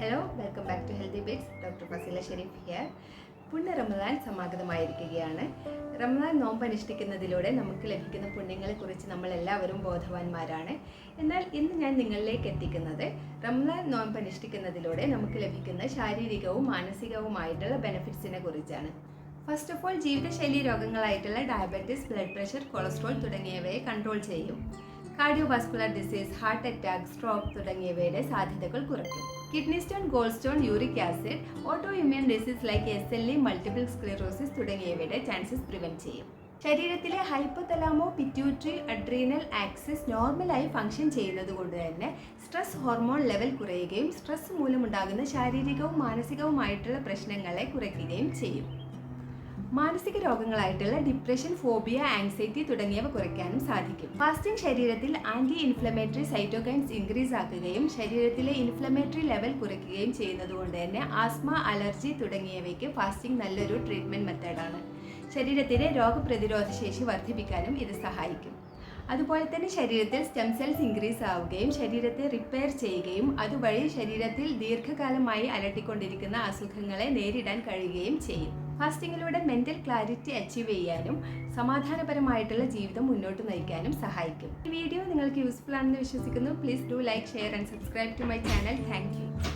Hello welcome back to healthy bits doctor Fazeela Sharif here പുണ്യ റമദാൻ സമാഗതമായിരിക്കുകയാണ്. റമദാൻ നോമ്പ് അനുഷ്ഠിക്കുന്നതിലൂടെ നമുക്ക് ലഭിക്കുന്ന പുണ്യങ്ങളെക്കുറിച്ച് നമ്മൾ എല്ലാവരും ബോധവാന്മാരാണ്. എന്നാൽ ഇന്ന് ഞാൻ നിങ്ങളിലേക്ക് എത്തിക്കുന്നത് റമദാൻ നോമ്പ് അനുഷ്ഠിക്കുന്നതിലൂടെ നമുക്ക് ലഭിക്കുന്ന ശാരീരികവും മാനസികവുമായിട്ടുള്ള ബെനിഫിറ്റ്സിനെ കുറിച്ചാണ്. ഫസ്റ്റ് ഓഫ് ഓൾ ജീവിതശൈലി രോഗങ്ങളായിട്ടുള്ള ഡയബറ്റീസ് ബ്ലഡ് പ്രഷർ കൊളസ്ട്രോൾ തുടങ്ങിയവയെ കൺട്രോൾ ചെയ്യും. Cardio cardiovascular disease heart attack stroke തുടങ്ങിയവയുടെ സാധ്യതകൾ കുറയ്ക്കും. Kidney stone gold stone uric acid autoimmune disease like S L E multiple sclerosis തുടങ്ങിയവയുടെ ചാൻസസ് പ്രിവെന്റ് ചെയ്യും. ശരീരത്തിലെ ഹൈപ്പോതലാമോ പിറ്റ്യൂട്ടറി അഡ്രീനൽ ആക്സിസ് നോർമലായി function ചെയ്യുന്നത് കൊണ്ട് തന്നെ സ്ട്രെസ് ഹോർമോൺ ലെവൽ കുറയുകയും സ്ട്രെസ് മൂലമുണ്ടാകുന്ന ശാരീരികവും മാനസികവുമായിട്ടുള്ള പ്രശ്നങ്ങളെ കുറയ്ക്കുകയും ചെയ്യും. മാനസിക രോഗങ്ങളായിട്ടുള്ള ഡിപ്രഷൻ ഫോബിയ ആൻസൈറ്റി തുടങ്ങിയവ കുറയ്ക്കാനും സാധിക്കും. ഫാസ്റ്റിംഗ് ശരീരത്തിൽ ആന്റി ഇൻഫ്ലമേറ്ററി സൈറ്റോകൈൻസ് ഇൻക്രീസ് ആക്കുകയും ശരീരത്തിലെ ഇൻഫ്ലമേറ്ററി ലെവൽ കുറയ്ക്കുകയും ചെയ്യുന്നതുകൊണ്ട് തന്നെ ആസ്മ അലർജി തുടങ്ങിയവയ്ക്ക് ഫാസ്റ്റിംഗ് നല്ലൊരു ട്രീറ്റ്മെന്റ് മെത്തേഡാണ് ശരീരത്തിലെ രോഗപ്രതിരോധ ശേഷി വർദ്ധിപ്പിക്കാനും ഇത് സഹായിക്കും. അതുപോലെ തന്നെ ശരീരത്തിൽ സ്റ്റെം സെൽസ് ഇൻക്രീസ് ആവുകയും ശരീരത്തെ റിപ്പയർ ചെയ്യുകയും അതുവഴി ശരീരത്തിൽ ദീർഘകാലമായി അലട്ടിക്കൊണ്ടിരിക്കുന്ന അസുഖങ്ങളെ നേരിടാൻ കഴിയുകയും ചെയ്യും. ഫാസ്റ്റിങ്ങിലൂടെ മെന്റൽ ക്ലാരിറ്റി അച്ചീവ് ചെയ്യാനും സമാധാനപരമായിട്ടുള്ള ജീവിതം മുന്നോട്ട് നയിക്കാനും സഹായിക്കും. ഈ വീഡിയോ നിങ്ങൾക്ക് യൂസ്ഫുൾ ആണെന്ന് വിശ്വസിക്കുന്നു. Please do like share and subscribe to my channel thank